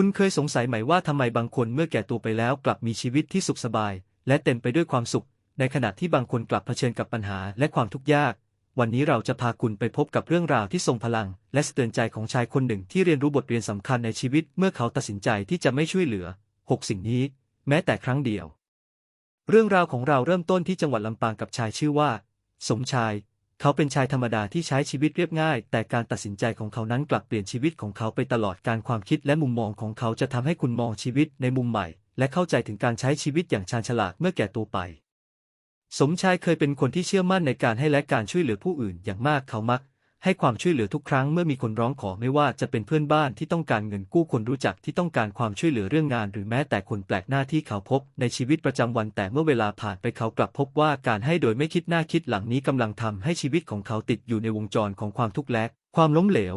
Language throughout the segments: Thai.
คุณเคยสงสัยไหมว่าทำไมบางคนเมื่อแก่ตัวไปแล้วกลับมีชีวิตที่สุขสบาย และเต็มไปด้วยความสุข ในขณะที่บางคนกลับเผชิญกับปัญหาและความทุกข์ยาก วันนี้เราจะพาคุณไปพบกับเรื่องราวที่ทรงพลัง และสะเตือนใจของชายคนหนึ่งที่เรียนรู้บทเรียนสำคัญในชีวิต เมื่อเขาตัดสินใจที่จะไม่ช่วยเหลือ 6 สิ่งนี้ แม้แต่ครั้งเดียว เรื่องราวของเราเริ่มต้นที่จังหวัดลำปางกับชายชื่อว่า สมชาย เขาเป็นชายธรรมดาที่ใช้ชีวิตเรียบง่าย แต่การตัดสินใจของเขานั้นกลับเปลี่ยนชีวิตของเขาไปตลอดการความคิดและมุมมองของเขาจะทำให้คุณมองชีวิตในมุมใหม่ และเข้าใจถึงการใช้ชีวิตอย่างชาญฉลาดเมื่อแก่ตัวไป สมชายเคยเป็นคนที่เชื่อมั่นในการให้และการช่วยเหลือผู้อื่นอย่างมากเขามัก ให้ความช่วยเหลือทุกครั้งเมื่อมีคนร้องขอไม่ว่าจะเป็นเพื่อนบ้านที่ต้องการเงินกู้คนรู้จักที่ต้องการความช่วยเหลือเรื่องงาน หรือแม้แต่คนแปลกหน้าที่เขาพบในชีวิตประจำวัน แต่เมื่อเวลาผ่านไปเขากลับพบว่าการให้โดยไม่คิดหน้าคิดหลังนี้กำลังทำให้ชีวิตของเขาติดอยู่ในวงจรของความทุกข์และความล้มเหลว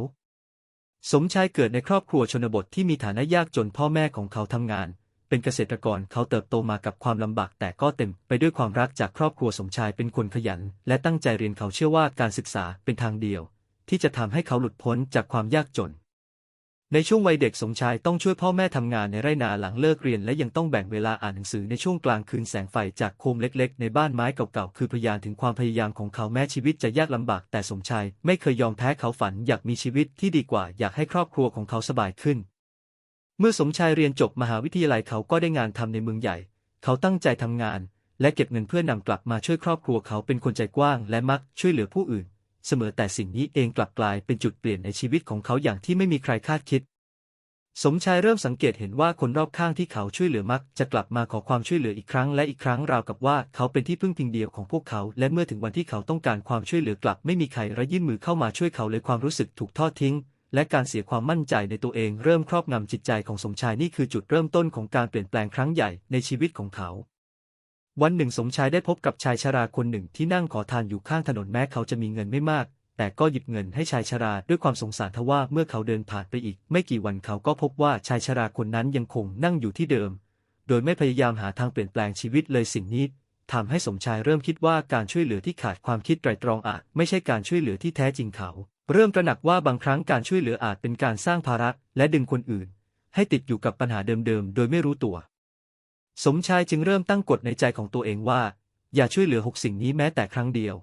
สมชายเกิดในครอบครัวชนบทที่มีฐานะยากจนพ่อแม่ของเขาทำงาน เป็นเกษตรกรเขาเติบโตมากับความลำบากแต่ก็เต็มไปด้วยความรักจากครอบครัวสมชายเป็นคนขยัน และตั้งใจเรียนเขาเชื่อว่าการศึกษาเป็นทางเดียว ที่จะทำให้เขาหลุดพ้นจากความยากจน ในช่วงวัยเด็กสมชายต้องช่วยพ่อแม่ทำงานในไร่นาหลังเลิกเรียนและยังต้องแบ่งเวลาอ่านหนังสือในช่วงกลางคืนแสงไฟจากโคมเล็ก ๆ ในบ้านไม้เก่าๆคือพยานถึงความพยายามของเขาแม้ชีวิตจะยากลำบากแต่สมชายไม่เคยยอมแพ้เขาฝันอยากมีชีวิตที่ดีกว่าอยากให้ครอบครัวของเขาสบายขึ้น เมื่อสมชายเรียนจบมหาวิทยาลัยเขาก็ได้งานทำในเมืองใหญ่ เขาตั้งใจทำงาน และเก็บเงินเพื่อนำกลับมาช่วยครอบครัวเขาเป็นคนใจกว้าง และมักช่วยเหลือผู้อื่น เสมอแต่สิ่งนี้เองกลับกลายเป็นจุดเปลี่ยนในชีวิตของเขาอย่างที่ไม่มีใครคาดคิด สมชายเริ่มสังเกตเห็นว่าคนรอบข้างที่เขาช่วยเหลือมัก จะกลับมาขอความช่วยเหลืออีกครั้งและอีกครั้งราวกับว่าเขาเป็นที่พึ่งพิงเดียวของพวกเขา และเมื่อถึงวันที่เขาต้องการความช่วยเหลือกลับ ไม่มีใครระยื่นมือเข้ามาช่วยเขาเลยความรู้สึกถูกทอดทิ้ง และการเสียความมั่นใจในตัวเองเริ่มครอบงำจิตใจของสมชายนี่คือจุดเริ่มต้นของการเปลี่ยนแปลงครั้งใหญ่ในชีวิตของเขา วันหนึ่งสมชายได้พบกับชายชราคนหนึ่งที่นั่งขอทานอยู่ข้างถนนแม้เขาจะมีเงินไม่มาก แต่ก็หยิบเงินให้ชายชราด้วยความสงสารทว่าเมื่อเขาเดินผ่านไปอีก ไม่กี่วันเขาก็พบว่าชายชราคนนั้นยังคงนั่งอยู่ที่เดิม โดยไม่พยายามหาทางเปลี่ยนแปลงชีวิตเลยสิ่งนี้ทำให้สมชายเริ่มคิดว่าการช่วยเหลือที่ขาดความคิดไตรตรองอาจไม่ใช่การช่วยเหลือที่แท้จริงเขา เริ่มตระหนักว่าบางครั้งการช่วยเหลืออาจเป็นการสร้างภาระและดึงคนอื่น ให้ติดอยู่กับปัญหาเดิมๆ โดยไม่รู้ตัว สมชายจึงเริ่มตั้งกฎในใจของตัวเองว่า อย่าช่วยเหลือหกสิ่งนี้แม้แต่ครั้งเดียว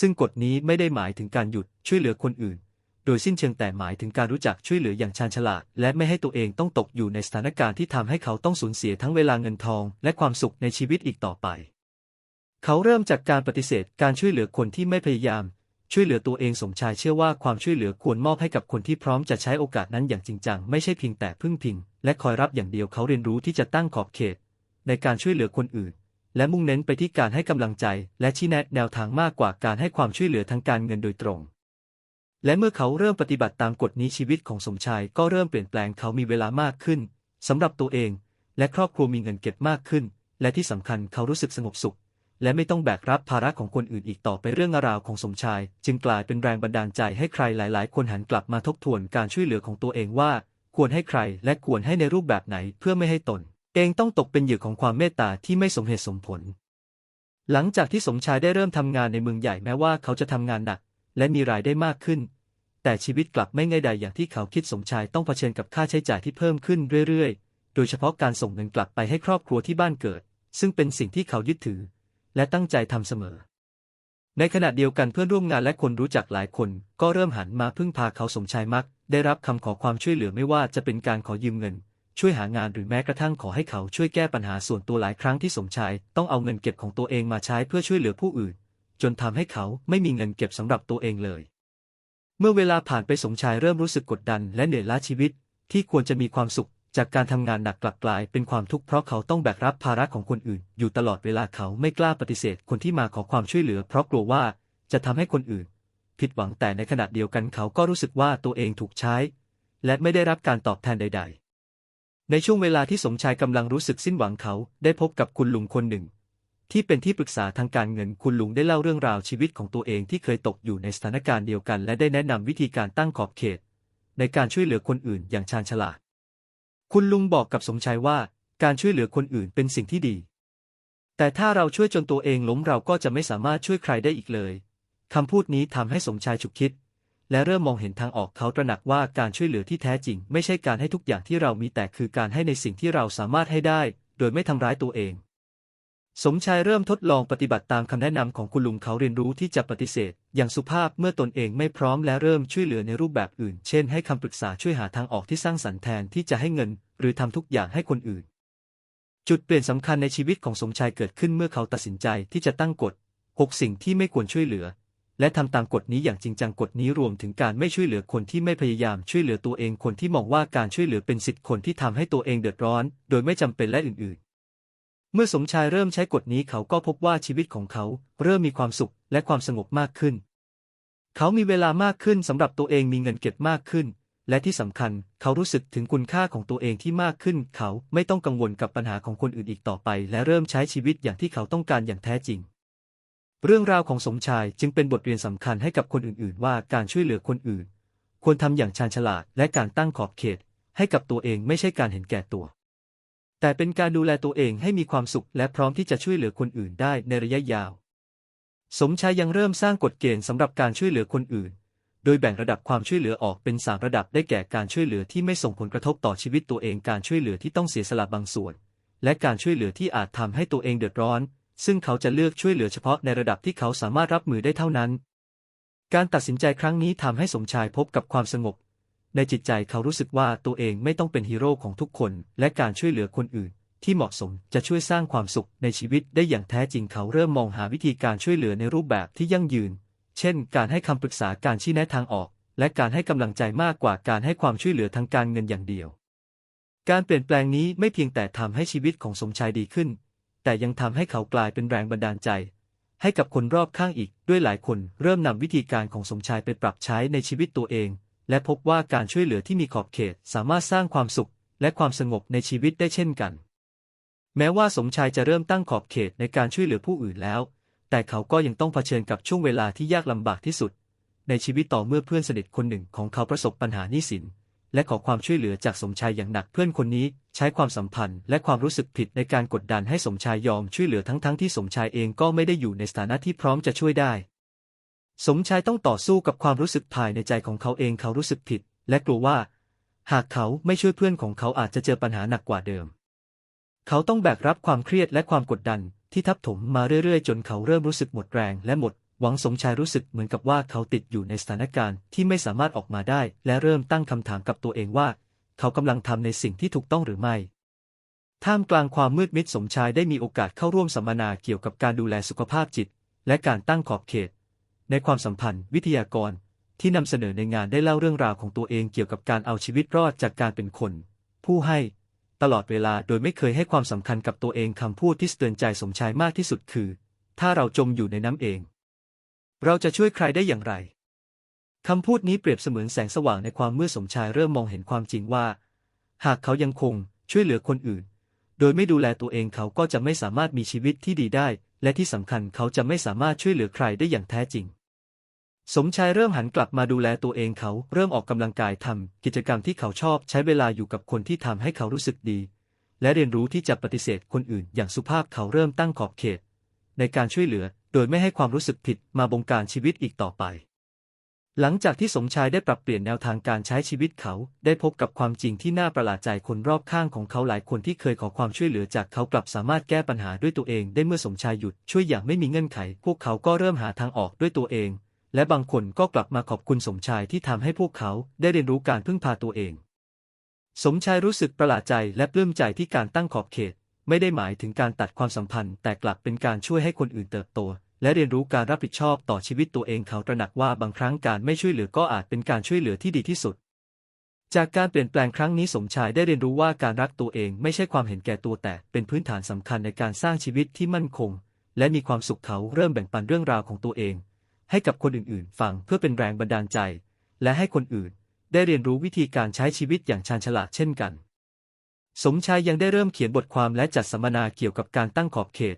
ซึ่งกฎนี้ไม่ได้หมายถึงการหยุดช่วยเหลือคนอื่น โดยสิ้นเชิงแต่หมายถึงการรู้จักช่วยเหลืออย่างชาญฉลาด และไม่ให้ตัวเองต้องตกอยู่ในสถานการณ์ที่ทำให้เขาต้องสูญเสียทั้งเวลาเงินทอง และความสุขในชีวิตอีกต่อไป เขาเริ่มจากการปฏิเสธการช่วยเหลือคนที่ไม่พยายาม ช่วยเหลือตัวเองสมชายเชื่อว่าความช่วยเหลือควรมอบให้กับคนที่พร้อมจะใช้โอกาสนั้นอย่างจริงจังไม่ใช่เพียงแต่พึ่งพิง และคอยรับอย่างเดียวเขาเรียนรู้ที่จะตั้งขอบเขต ในการช่วยเหลือคนอื่น และมุ่งเน้นไปที่การให้กำลังใจ และชี้แนะแนวทางมากกว่าการให้ความช่วยเหลือทางการเงินโดยตรง และเมื่อเขาเริ่มปฏิบัติตามกฎนี้ชีวิตของสมชายก็เริ่มเปลี่ยนแปลงเขามีเวลามากขึ้นสำหรับตัวเอง และครอบครัวมีเงินเก็บมากขึ้น และที่สำคัญเขารู้สึกสงบสุข และไม่ต้องแบกรับภาระของคนอื่นอีกต่อไปเรื่องราวของสมชาย จึงกลายเป็นแรงบันดาลใจให้ใครหลาย ๆ คนหันกลับมาทบทวนการช่วยเหลือของตัวเองว่า ควรให้ใครและควรให้ในรูปแบบไหนเพื่อไม่ให้ตน เองต้องตกเป็นเหยื่อของความเมตตาที่ไม่สมเหตุสมผล หลังจากที่สมชายได้เริ่มทำงานในเมืองใหญ่แม้ว่าเขาจะทำงานหนัก และมีรายได้มากขึ้น แต่ชีวิตกลับไม่ง่ายใดอย่างที่เขาคิดสมชายต้องเผชิญกับค่าใช้จ่ายที่เพิ่มขึ้นเรื่อย ๆ โดยเฉพาะการส่งเงินกลับไปให้ครอบครัวที่บ้านเกิด ซึ่งเป็นสิ่งที่เขายึดถือ และตั้งใจทำเสมอ ในขณะเดียวกันเพื่อนร่วมงานและคนรู้จักหลายคน ก็เริ่มหันมาพึ่งพาเขาสมชายมัก ได้รับคำขอความช่วยเหลือไม่ว่าจะเป็นการขอยืมเงิน ช่วยหางานหรือแม้กระทั่งขอให้เขาช่วยแก้ปัญหาส่วนตัวหลายครั้งที่สมชาย ต้องเอาเงินเก็บของตัวเองมาใช้เพื่อช่วยเหลือผู้อื่น จนทำให้เขาไม่มีเงินเก็บสำหรับตัวเองเลย เมื่อเวลาผ่านไปสมชายเริ่มรู้สึกกดดันและเหนื่อยล้าชีวิต ที่ควรจะมีความสุข จากการทำงานหนักกลับกลายเป็นความทุกข์เพราะเขาต้องแบกรับภาระของคนอื่น อยู่ตลอดเวลาเขาไม่กล้าปฏิเสธคนที่มาขอความช่วยเหลือ เพราะกลัวว่าจะทำให้คนอื่น ผิดหวังแต่ในขณะเดียวกันเขาก็รู้สึกว่าตัวเองถูกใช้ และไม่ได้รับการตอบแทนใด ๆ ในช่วงเวลาที่สมชายกำลังรู้สึกสิ้นหวังเขาได้พบกับคุณลุงคนหนึ่ง ที่เป็นที่ปรึกษาทางการเงินคุณลุงได้เล่าเรื่องราวชีวิตของตัวเองที่เคยตกอยู่ในสถานการณ์เดียวกัน และได้แนะนำวิธีการตั้งขอบเขต ในการช่วยเหลือคนอื่นอย่างชาญฉลาด คุณลุงบอกกับสมชายว่า การช่วยเหลือคนอื่นเป็นสิ่งที่ดี แต่ถ้าเราช่วยจนตัวเองล้มเราก็จะไม่สามารถช่วยใครได้อีกเลยคำพูดนี้ทำให้สมชายฉุกคิด และเริ่มมองเห็นทางออกเขาตระหนักว่าการช่วยเหลือที่แท้จริง ไม่ใช่การให้ทุกอย่างที่เรามีแต่คือการให้ในสิ่งที่เราสามารถให้ได้ โดยไม่ทำร้ายตัวเอง สมชายเริ่มทดลองปฏิบัติตามคำแนะนำของคุณลุงเขาเรียนรู้ที่จะปฏิเสธ อย่างสุภาพเมื่อตนเองไม่พร้อมและเริ่มช่วยเหลือในรูปแบบอื่น เช่น ให้คำปรึกษาช่วยหาทางออกที่สร้างสรรค์แทนที่จะให้เงิน หรือทำทุกอย่างให้คนอื่น จุดเปลี่ยนสำคัญในชีวิตของสมชายเกิดขึ้นเมื่อเขาตัดสินใจที่จะตั้งกฎ 6 สิ่งที่ไม่ควรช่วยเหลือ และทำตามกฎนี้อย่างจริงจังกฎนี้รวมถึงการไม่ช่วยเหลือคนที่ไม่พยายามช่วยเหลือตัวเองคนที่มองว่าการช่วยเหลือเป็นสิทธิคนที่ทำให้ตัวเองเดือดร้อน โดยไม่จำเป็นและอื่น ๆเมื่อสมชายเริ่มใช้กฎนี้เขาก็พบว่าชีวิตของเขาเริ่มมีความสุขและความสงบมากขึ้น เขามีเวลามากขึ้นสำหรับตัวเองมีเงินเก็บมากขึ้น และที่สำคัญเขารู้สึกถึงคุณค่าของตัวเองที่มากขึ้น เขาไม่ต้องกังวลกับปัญหาของคนอื่นอีกต่อไป และเริ่มใช้ชีวิตอย่างที่เขาต้องการอย่างแท้จริง เรื่องราวของสมชายจึงเป็นบทเรียนสำคัญให้กับคนอื่น ๆ ว่าการช่วยเหลือคนอื่น ควรทำอย่างชาญฉลาด และการตั้งขอบเขต ให้กับตัวเองไม่ใช่การเห็นแก่ตัว แต่เป็นการดูแลตัวเองให้มีความสุข และพร้อมที่จะช่วยเหลือคนอื่นได้ในระยะยาว สมชายยังเริ่มสร้างกฎเกณฑ์สำหรับการช่วยเหลือคนอื่น โดยแบ่งระดับความช่วยเหลือออกเป็นสามระดับได้แก่การช่วยเหลือที่ไม่ส่งผลกระทบต่อชีวิตตัวเองการช่วยเหลือที่ต้องเสียสละบางส่วน และการช่วยเหลือที่อาจทำให้ตัวเองเดือดร้อน ซึ่งเขาจะเลือกช่วยเหลือเฉพาะในระดับที่เขาสามารถรับมือได้เท่านั้น การตัดสินใจครั้งนี้ทำให้สมชายพบกับความสงบ ในจิตใจเขารู้สึกว่าตัวเองไม่ต้องเป็นฮีโร่ของทุกคน และการช่วยเหลือคนอื่น ที่เหมาะสมจะช่วยสร้างความสุขในชีวิตได้อย่างแท้จริงเขาเริ่มมองหาวิธีการช่วยเหลือในรูปแบบที่ยั่งยืน เช่น การให้คำปรึกษาการชี้แนะทางออก และการให้กำลังใจมากกว่าการให้ความช่วยเหลือทางการเงินอย่างเดียว การเปลี่ยนแปลงนี้ไม่เพียงแต่ทำให้ชีวิตของสมชายดีขึ้น แต่ยังทำให้เขากลายเป็นแรงบันดาลใจ ให้กับคนรอบข้างอีก ด้วยหลายคนเริ่มนำวิธีการของสมชายไปปรับใช้ในชีวิตตัวเอง และพบว่าการช่วยเหลือที่มีขอบเขตสามารถสร้างความสุข และความสงบในชีวิตได้เช่นกัน แม้ว่าสมชายจะเริ่มตั้งขอบเขตในการช่วยเหลือผู้อื่นแล้ว แต่เขาก็ยังต้องเผชิญกับช่วงเวลาที่ยากลำบากที่สุด ในชีวิตต่อเมื่อเพื่อนสนิทคนหนึ่งของเขาประสบปัญหาหนี้สิน และขอความช่วยเหลือจากสมชายอย่างหนักเพื่อนคนนี้ใช้ความสัมพันธ์ และความรู้สึกผิดในการกดดันให้สมชายยอมช่วยเหลือทั้งๆทที่สมชายเองก็ไม่ได้อยู่ในสถานะที่พร้อมจะช่วยได้ สมชายต้องต่อสู้กับความรู้สึกภายในใจของเขาเองเขารู้สึกผิด และกลัวว่า หากเขาไม่ช่วยเพื่อนของเขาอาจจะเจอปัญหาหนักกว่าเดิม เขาต้องแบกรับความเครียดและความกดดัน ที่ทับถมมาเรื่อยๆ จนเขาเริ่มรู้สึกหมดแรงและหมด หวังสมชายรู้สึกเหมือนกับว่าเขาติดอยู่ในสถานการณ์ที่ไม่สามารถออกมาได้ และเริ่มตั้งคำถามกับตัวเองว่า เขากำลังทำในสิ่งที่ถูกต้องหรือไม่ท่ามกลางความมืดมิดสมชายได้มีโอกาสเข้าร่วมสัมมนาเกี่ยวกับการดูแลสุขภาพจิต และการตั้งขอบเขต ในความสัมพันธ์ วิทยากร ที่นำเสนอในงานได้เล่าเรื่องราวของตัวเองเกี่ยวกับการเอาชีวิตรอดจากการเป็นคน ผู้ให้ ตลอดเวลาโดยไม่เคยให้ความสำคัญกับตัวเองคำพูดที่เตือนใจสมชายมากที่สุดคือ ถ้าเราจมอยู่ในน้ำเอง เราจะช่วยใครได้อย่างไรคำพูดนี้เปรียบเสมือนแสงสว่างในความมืดสมชายเริ่มมองเห็นความจริงว่า หากเขายังคงช่วยเหลือคนอื่น โดยไม่ดูแลตัวเองเขาก็จะไม่สามารถมีชีวิตที่ดีได้ และที่สำคัญเขาจะไม่สามารถช่วยเหลือใครได้อย่างแท้จริง สมชายเริ่มหันกลับมาดูแลตัวเองเขาเริ่มออกกำลังกายทำกิจกรรมที่เขาชอบใช้เวลาอยู่กับคนที่ทำให้เขารู้สึกดี และเรียนรู้ที่จะปฏิเสธคนอื่นอย่างสุภาพเขาเริ่มตั้งขอบเขต ในการช่วยเหลือโดยไม่ให้ความรู้สึกผิดมาบงการชีวิตอีกต่อไป หลังจากที่สมชายได้ปรับเปลี่ยนแนวทางการใช้ชีวิตเขาได้พบกับความจริงที่น่าประหลาดใจคนรอบข้างของเขาหลายคนที่เคยขอความช่วยเหลือจากเขากลับสามารถแก้ปัญหาด้วยตัวเอง ได้เมื่อสมชายหยุดช่วยอย่างไม่มีเงื่อนไข พวกเขาก็เริ่มหาทางออกด้วยตัวเอง และบางคนก็กลับมาขอบคุณสมชายที่ทำให้พวกเขาได้เรียนรู้การพึ่งพาตัวเอง สมชายรู้สึกประหลาดใจและปลื้มใจที่การตั้งขอบเขต ไม่ได้หมายถึงการตัดความสัมพันธ์ แต่กลับเป็นการช่วยให้คนอื่นเติบโต และเรียนรู้การรับผิดชอบต่อชีวิตตัวเองเขาตระหนักว่าบางครั้งการไม่ช่วยเหลือก็อาจเป็นการช่วยเหลือที่ดีที่สุด จากการเปลี่ยนแปลงครั้งนี้สมชายได้เรียนรู้ว่าการรักตัวเองไม่ใช่ความเห็นแก่ตัวแต่เป็นพื้นฐานสำคัญในการสร้างชีวิตที่มั่นคง และมีความสุขเขาเริ่มแบ่งปันเรื่องราวของตัวเอง ให้กับคนอื่นๆ ฟังเพื่อเป็นแรงบันดาลใจ และให้คนอื่นได้เรียนรู้วิธีการใช้ชีวิตอย่างชาญฉลาดเช่นกัน สมชายยังได้เริ่มเขียนบทความและจัดสัมมนาเกี่ยวกับการตั้งขอบเขต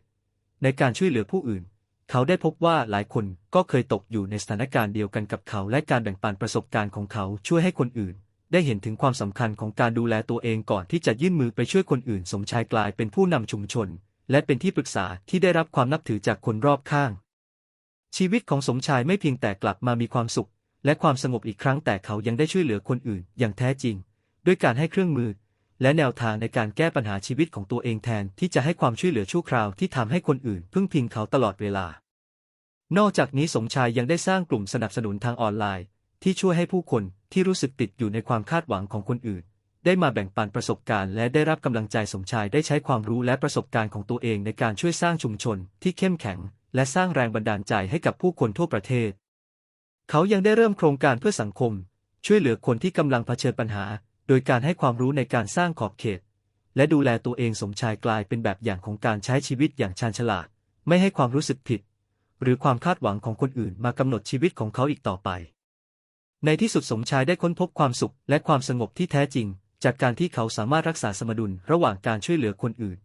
ในการช่วยเหลือผู้อื่น เขาได้พบว่าหลายคนก็เคยตกอยู่ในสถานการณ์เดียวกันกับเขาและการแบ่งปันประสบการณ์ของเขาช่วยให้คนอื่น ได้เห็นถึงความสำคัญของการดูแลตัวเองก่อนที่จะยื่นมือไปช่วยคนอื่น สมชายกลายเป็นผู้นำชุมชน และเป็นที่ปรึกษาที่ได้รับความนับถือจากคนรอบข้าง ชีวิตของสมชายไม่เพียงแต่กลับมามีความสุข และความสงบอีกครั้งแต่เขายังได้ช่วยเหลือคนอื่นอย่างแท้จริง ด้วยการให้เครื่องมือ และแนวทางในการแก้ปัญหาชีวิตของตัวเองแทนที่จะให้ความช่วยเหลือชั่วคราวที่ทำให้คนอื่นพึ่งพิงเขาตลอดเวลา นอกจากนี้สมชายยังได้สร้างกลุ่มสนับสนุนทางออนไลน์ ที่ช่วยให้ผู้คนที่รู้สึกติดอยู่ในความคาดหวังของคนอื่น ได้มาแบ่งปันประสบการณ์และได้รับกำลังใจสมชายได้ใช้ความรู้และประสบการณ์ของตัวเองในการช่วยสร้างชุมชนที่เข้มแข็ง และสร้างแรงบันดาลใจให้กับผู้คนทั่วประเทศ เขายังได้เริ่มโครงการเพื่อสังคม ช่วยเหลือคนที่กำลังเผชิญปัญหา โดยการให้ความรู้ในการสร้างขอบเขต และดูแลตัวเองสมชายกลายเป็นแบบอย่างของการใช้ชีวิตอย่างชาญฉลาด ไม่ให้ความรู้สึกผิด หรือความคาดหวังของคนอื่นมากำหนดชีวิตของเขาอีกต่อไป ในที่สุดสมชายได้ค้นพบความสุขและความสงบที่แท้จริง จากการที่เขาสามารถรักษาสมดุลระหว่างการช่วยเหลือคนอื่น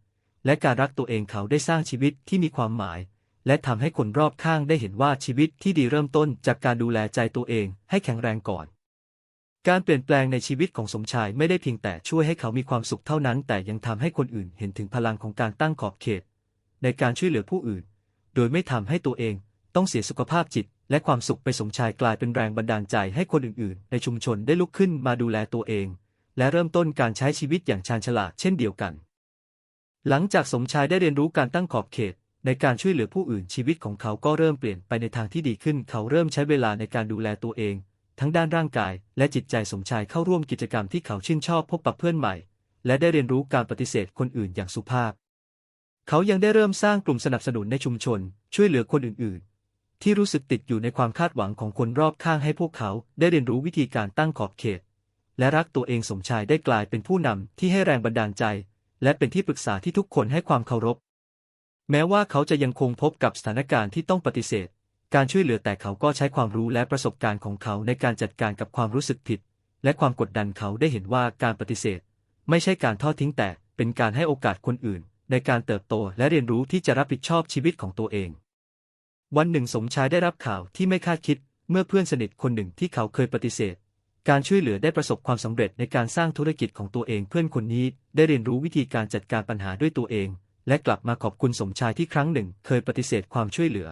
และการรักตัวเองเขาได้สร้างชีวิตที่มีความหมาย และทำให้คนรอบข้างได้เห็นว่าชีวิตที่ดีเริ่มต้นจากการดูแลใจตัวเองให้แข็งแรงก่อน การเปลี่ยนแปลงในชีวิตของสมชายไม่ได้เพียงแต่ช่วยให้เขามีความสุขเท่านั้น แต่ยังทำให้คนอื่นเห็นถึงพลังของการตั้งขอบเขต ในการช่วยเหลือผู้อื่น โดยไม่ทำให้ตัวเองต้องเสียสุขภาพจิต และความสุขไปสมชายกลายเป็นแรงบันดาลใจให้คนอื่นๆ ในชุมชนได้ลุกขึ้นมาดูแลตัวเอง และเริ่มต้นการใช้ชีวิตอย่างชาญฉลาดเช่นเดียวกัน หลังจากสมชายได้เรียนรู้การตั้งขอบเขต ในการช่วยเหลือผู้อื่นชีวิตของเขาก็เริ่มเปลี่ยนไปในทางที่ดีขึ้น เขาเริ่มใช้เวลาในการดูแลตัวเอง ทั้งด้านร่างกายและจิตใจสมชายเข้าร่วมกิจกรรมที่เขาชื่นชอบพบปะเพื่อนใหม่ และได้เรียนรู้การปฏิเสธคนอื่นอย่างสุภาพ เขายังได้เริ่มสร้างกลุ่มสนับสนุนในชุมชน ช่วยเหลือคนอื่นๆ ที่รู้สึกติดอยู่ในความคาดหวังของคนรอบข้างให้พวกเขาได้เรียนรู้วิธีการตั้งขอบเขต และรักตัวเองสมชายได้กลายเป็นผู้นำที่ให้แรงบันดาลใจ และเป็นที่ปรึกษาที่ทุกคนให้ความเคารพ แม้ว่าเขาจะยังคงพบกับสถานการณ์ที่ต้องปฏิเสธ การช่วยเหลือแต่เขาก็ใช้ความรู้และประสบการณ์ของเขาในการจัดการกับความรู้สึกผิด และความกดดันเขาได้เห็นว่าการปฏิเสธ ไม่ใช่การทอดทิ้งแต่เป็นการให้โอกาสคนอื่น ในการเติบโตและเรียนรู้ที่จะรับผิดชอบชีวิตของตัวเอง วันหนึ่งสมชายได้รับข่าวที่ไม่คาดคิด เมื่อเพื่อนสนิทคนหนึ่งที่เขาเคยปฏิเสธการช่วยเหลือได้ประสบความสำเร็จในการสร้างธุรกิจของตัวเองเพื่อนคนนี้ได้เรียนรู้วิธีการจัดการปัญหาด้วยตัวเอง และกลับมาขอบคุณสมชายที่ครั้งหนึ่งเคยปฏิเสธความช่วยเหลือ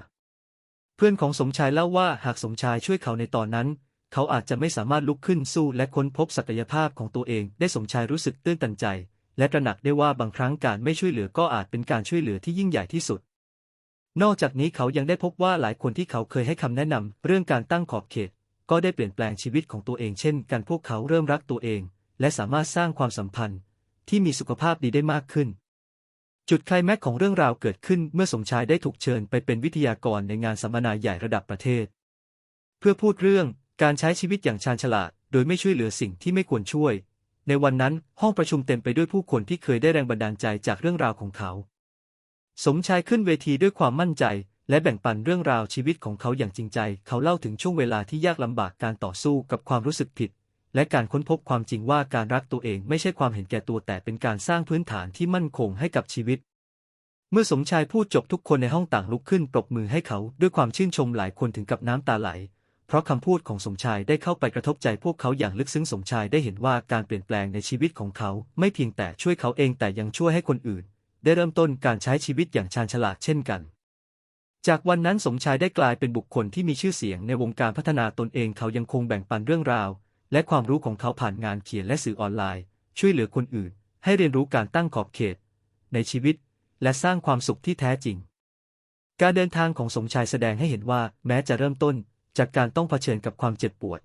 เพื่อนของสมชายเล่าว่าหากสมชายช่วยเขาในตอนนั้น เขาอาจจะไม่สามารถลุกขึ้นสู้และค้นพบศักยภาพของตัวเอง ได้สมชายรู้สึกตื้นตันใจ และตระหนักได้ว่าบางครั้งการไม่ช่วยเหลือก็อาจเป็นการช่วยเหลือที่ยิ่งใหญ่ที่สุด นอกจากนี้เขายังได้พบว่าหลายคนที่เขาเคยให้คำแนะนำเรื่องการตั้งขอบเขต ก็ได้เปลี่ยนแปลงชีวิตของตัวเองเช่น กันพวกเขาเริ่มรักตัวเอง และสามารถสร้างความสัมพันธ์ ที่มีสุขภาพดีได้มากขึ้น จุดไคลแม็กของเรื่องราวเกิดขึ้นเมื่อสมชายได้ถูกเชิญไปเป็นวิทยากรในงานสัมมนาใหญ่ระดับประเทศ เพื่อพูดเรื่องการใช้ชีวิตอย่างชาญฉลาด โดยไม่ช่วยเหลือสิ่งที่ไม่ควรช่วย ในวันนั้นห้องประชุมเต็มไปด้วยผู้คนที่เคยได้แรงบันดาลใจจากเรื่องราวของเขา สมชายขึ้นเวทีด้วยความมั่นใจ และแบ่งปันเรื่องราวชีวิตของเขาอย่างจริงใจ เขาเล่าถึงช่วงเวลาที่ยากลำบากการต่อสู้กับความรู้สึกผิด และการค้นพบความจริงว่าการรักตัวเองไม่ใช่ความเห็นแก่ตัวแต่เป็นการสร้างพื้นฐานที่มั่นคงให้กับชีวิต เมื่อสมชายพูดจบทุกคนในห้องต่างลุกขึ้นปรบมือให้เขาด้วยความชื่นชมหลายคนถึงกับน้ำตาไหล เพราะคำพูดของสมชายได้เข้าไปกระทบใจพวกเขาอย่างลึกซึ้งสมชายได้เห็นว่าการเปลี่ยนแปลงในชีวิตของเขาไม่เพียงแต่ช่วยเขาเองแต่ยังช่วยให้คนอื่น ได้เริ่มต้นการใช้ชีวิตอย่างชาญฉลาดเช่นกันจากวันนั้นสมชายได้กลายเป็นบุคคลที่มีชื่อเสียงในวงการพัฒนาตนเองเขายังคงแบ่งปันเรื่องราว และความรู้ของเขาผ่านงานเขียนและสื่อออนไลน์ ช่วยเหลือคนอื่น ให้เรียนรู้การตั้งขอบเขต ในชีวิต และสร้างความสุขที่แท้จริง การเดินทางของสมชายแสดงให้เห็นว่าแม้จะเริ่มต้น จากการต้องเผชิญกับความเจ็บปวด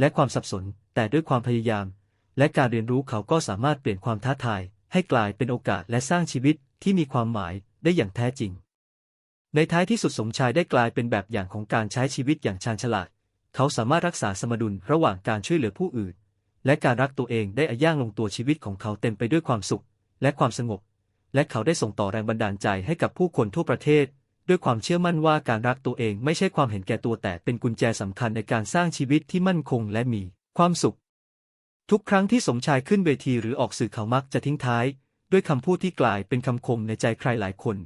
และความสับสน แต่ด้วยความพยายาม และการเรียนรู้เขาก็สามารถเปลี่ยนความท้าทาย ให้กลายเป็นโอกาสและสร้างชีวิตที่มีความหมายได้อย่างแท้จริง ในท้ายที่สุดสมชายได้กลายเป็นแบบอย่างของการใช้ชีวิตอย่างชาญฉลาด เขาสามารถรักษาสมดุลระหว่างการช่วยเหลือผู้อื่น และการรักตัวเองได้อาย่างลงตัวชีวิตของเขาเต็มไปด้วยความสุข และความสงบ และเขาได้ส่งต่อแรงบันดาลใจให้กับผู้คนทั่วประเทศ ด้วยความเชื่อมั่นว่าการรักตัวเองไม่ใช่ความเห็นแก่ตัวแต่เป็นกุญแจสำคัญในการสร้างชีวิตที่มั่นคงและมีความสุข ทุกครั้งที่สมชายขึ้นเวทีหรือออกสื่อเขามักจะทิ้งท้าย ด้วยคำพูดที่กลายเป็นคำคมในใจใครหลายคน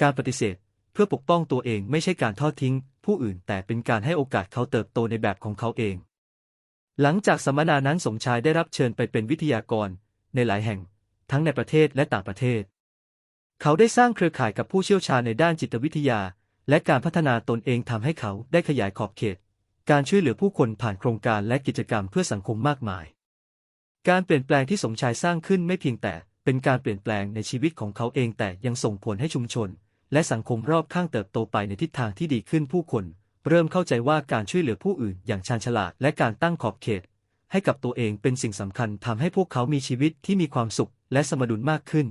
การปฏิเสธ เพื่อปกป้องตัวเองไม่ใช่การทอดทิ้ง ผู้อื่นแต่เป็นการให้โอกาสเขาเติบโตในแบบของเขาเอง หลังจากสัมมนานั้นสมชายได้รับเชิญไปเป็นวิทยากร ในหลายแห่ง ทั้งในประเทศและต่างประเทศ เขาได้สร้างเครือข่ายกับผู้เชี่ยวชาญในด้านจิตวิทยา และการพัฒนาตนเองทำให้เขาได้ขยายขอบเขต การช่วยเหลือผู้คนผ่านโครงการและกิจกรรมเพื่อสังคมมากมาย การเปลี่ยนแปลงที่สมชายสร้างขึ้นไม่เพียงแต่เป็นการเปลี่ยนแปลงในชีวิตของเขาเองแต่ยังส่งผลให้ชุมชน และสังคมรอบข้างเติบโตไปในทิศทางที่ดีขึ้นผู้คน เริ่มเข้าใจว่าการช่วยเหลือผู้อื่นอย่างชาญฉลาดและการตั้งขอบเขต ให้กับตัวเองเป็นสิ่งสำคัญทำให้พวกเขามีชีวิตที่มีความสุขและสมดุลมากขึ้น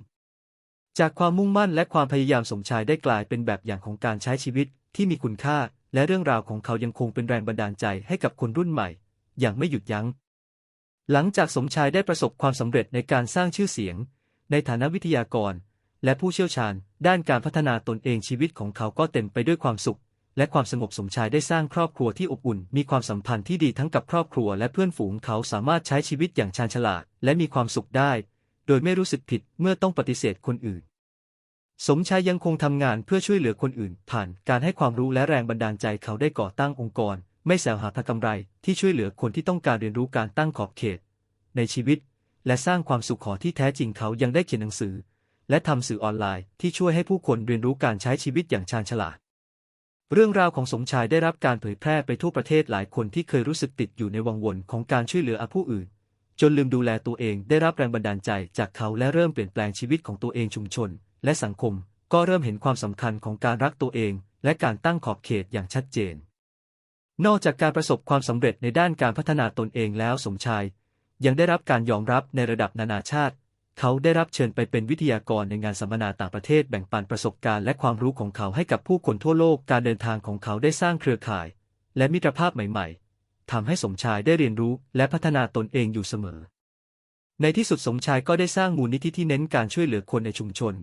จากความมุ่งมั่นและความพยายามสมชายได้กลายเป็นแบบอย่างของการใช้ชีวิตที่มีคุณค่า และเรื่องราวของเขายังคงเป็นแรงบันดาลใจให้กับคนรุ่นใหม่ อย่างไม่หยุดยัง้ง หลังจากสมชายได้ประสบความสำเร็จในการสร้างชื่อเสียง ในฐานะวิทยากร และผู้เชี่ยวชาญ ด้านการพัฒนาตนเองชีวิตของเขาก็เต็มไปด้วยความสุข และความสงบสมชายได้สร้างครอบครัวที่อบอุ่น มีความสัมพันธ์ที่ดีทั้งกับครอบครัวและเพื่อนฝูงเขาสามารถใช้ชีวิตอย่างชาญฉลาด และมีความสุขได้ โดยไม่รู้สึกผิดเมื่อต้องปฏิเสธคนอื่น สมชายยังคงทำงานเพื่อช่วยเหลือคนอื่น ผ่านการให้ความรู้และแรงบันดาลใจเขาได้ก่อตั้งองค์กร ไม่แสวหาผลกำไรที่ช่วยเหลือคนที่ต้องการเรียนรู้การตั้งขอบเขต ในชีวิต และสร้างความสุขขอที่แท้จริงเขายังได้เขียนหนังสือ และทำสื่อออนไลน์ที่ช่วยให้ผู้คนเรียนรู้การใช้ชีวิตอย่างชาญฉลาด เรื่องราวของสมชายได้รับการเผยแพร่ไปทั่วประเทศหลายคนที่เคยรู้สึกติดอยู่ในวังวนของการช่วยเหลือผู้อื่น จนลืมดูแลตัวเองได้รับแรงบันดาลใจจากเขาและเริ่มเปลี่ยนแปลงชีวิตของตัวเองชุมชน และสังคม ก็เริ่มเห็นความสำคัญของการรักตัวเอง และการตั้งขอบเขตอย่างชัดเจน นอกจากการประสบความสำเร็จในด้านการพัฒนาตนเองแล้วสมชาย ยังได้รับการยอมรับในระดับนานาชาติ เขาได้รับเชิญไปเป็นวิทยากรในงานสัมมนาต่างประเทศแบ่งปันประสบการณ์และความรู้ของเขาให้กับผู้คนทั่วโลกการเดินทางของเขาได้สร้างเครือข่าย และมิตรภาพใหม่ ๆทำให้สมชายได้เรียนรู้และพัฒนาตนเองอยู่เสมอ ในที่สุดสมชายก็ได้สร้างมูลนิธิที่เน้นการช่วยเหลือคนในชุมชน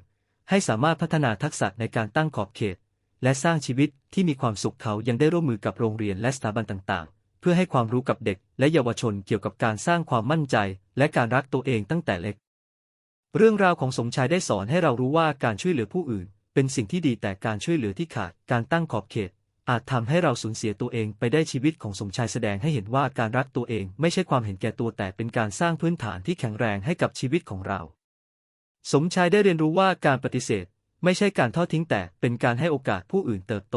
ให้สามารถพัฒนาทักษะในการตั้งขอบเขต และสร้างชีวิตที่มีความสุขเขายังได้ร่วมมือกับโรงเรียนและสถาบันต่าง ๆ เพื่อให้ความรู้กับเด็ก และเยาวชนเกี่ยวกับการสร้างความมั่นใจ และการรักตัวเองตั้งแต่เล็ก เรื่องราวของสมชายได้สอนให้เรารู้ว่าการช่วยเหลือผู้อื่น เป็นสิ่งที่ดีแต่การช่วยเหลือที่ขาดการตั้งขอบเขต อาจทำให้เราสูญเสียตัวเองไปได้ชีวิตของสมชายแสดงให้เห็นว่าการรักตัวเองไม่ใช่ความเห็นแก่ตัวแต่เป็นการสร้างพื้นฐานที่แข็งแรงให้กับชีวิตของเรา สมชายได้เรียนรู้ว่าการปฏิเสธ ไม่ใช่การทอดทิ้งแต่เป็นการให้โอกาสผู้อื่นเติบโต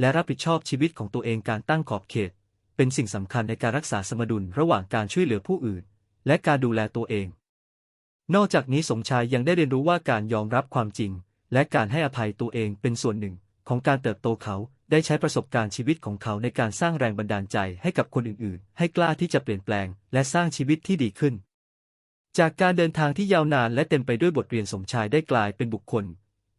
และรับผิดชอบชีวิตของตัวเองการตั้งขอบเขต เป็นสิ่งสำคัญในการรักษาสมดุลระหว่างการช่วยเหลือผู้อื่น และการดูแลตัวเอง นอกจากนี้สมชายยังได้เรียนรู้ว่าการยอมรับความจริง และการให้อภัยตัวเองเป็นส่วนหนึ่ง ของการเติบโตเขาได้ใช้ประสบการณ์ชีวิตของเขาในการสร้างแรงบันดาลใจให้กับคนอื่นๆ ให้กล้าที่จะเปลี่ยนแปลง และสร้างชีวิตที่ดีขึ้น จากการเดินทางที่ยาวนานและเต็มไปด้วยบทเรียนสมชายได้กลายเป็นบุคคล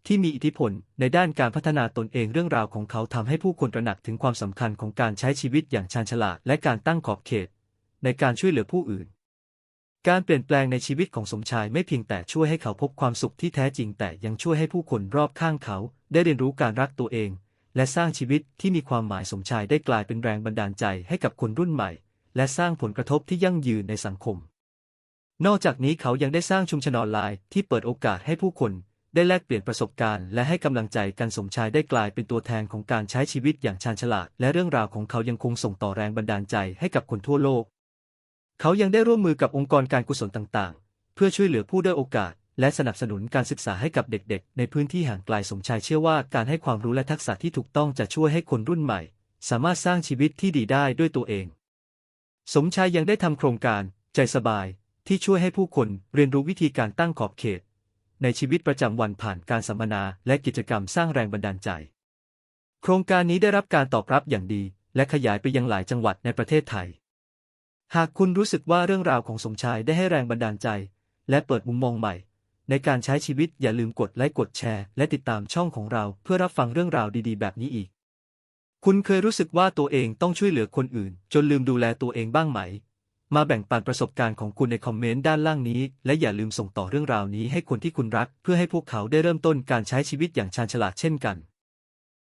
ที่มีอิทธิพลในด้านการพัฒนาตนเองเรื่องราวของเขาทำให้ผู้คนตระหนักถึงความสำคัญของการใช้ชีวิตอย่างชาญฉลาด และการตั้งขอบเขต ในการช่วยเหลือผู้อื่น การเปลี่ยนแปลงในชีวิตของสมชายไม่เพียงแต่ช่วยให้เขาพบความสุขที่แท้จริง แต่ยังช่วยให้ผู้คนรอบข้างเขา ได้เรียนรู้การรักตัวเอง และสร้างชีวิตที่มีความหมายสมชายได้กลายเป็นแรงบันดาลใจให้กับคนรุ่นใหม่ และสร้างผลกระทบที่ยั่งยืนในสังคม นอกจากนี้เขายังได้สร้างชุมชนออนไลน์ที่เปิดโอกาสให้ผู้คน ได้แลกเปลี่ยนประสบการณ์ และให้กำลังใจกันสมชายได้กลายเป็นตัวแทนของการใช้ชีวิตอย่างชาญฉลาด และเรื่องราวของเขายังคงส่งต่อแรงบันดาลใจให้กับคนทั่วโลก เขายังได้ร่วมมือกับองค์กรการกุศลต่างๆ เพื่อช่วยเหลือผู้ด้อยโอกาส และสนับสนุนการศึกษาให้กับเด็กๆ ในพื้นที่ห่างไกลสมชายเชื่อว่าการให้ความรู้และทักษะที่ถูกต้องจะช่วยให้คนรุ่นใหม่ สามารถสร้างชีวิตที่ดีได้ด้วยตัวเอง สมชายยังได้ทำโครงการ ใจสบาย ที่ช่วยให้ผู้คนเรียนรู้วิธีการตั้งขอบเขต ในชีวิตประจำวันผ่านการสัมมนาและกิจกรรมสร้างแรงบันดาลใจ โครงการนี้ได้รับการตอบรับอย่างดี และขยายไปยังหลายจังหวัดในประเทศไทย หากคุณรู้สึกว่าเรื่องราวของสมชายได้ให้แรงบันดาลใจ และเปิดมุมมองใหม่ ในการใช้ชีวิตอย่าลืมกดไลค์กดแชร์ และติดตามช่องของเราเพื่อรับฟังเรื่องราวดีๆ แบบนี้อีก คุณเคยรู้สึกว่าตัวเองต้องช่วยเหลือคนอื่น จนลืมดูแลตัวเองบ้างไหม มาแบ่งปันประสบการณ์ของคุณในคอมเมนต์ด้านล่างนี้ และอย่าลืมส่งต่อเรื่องราวนี้ให้คนที่คุณรัก เพื่อให้พวกเขาได้เริ่มต้นการใช้ชีวิตอย่างชาญฉลาดเช่นกัน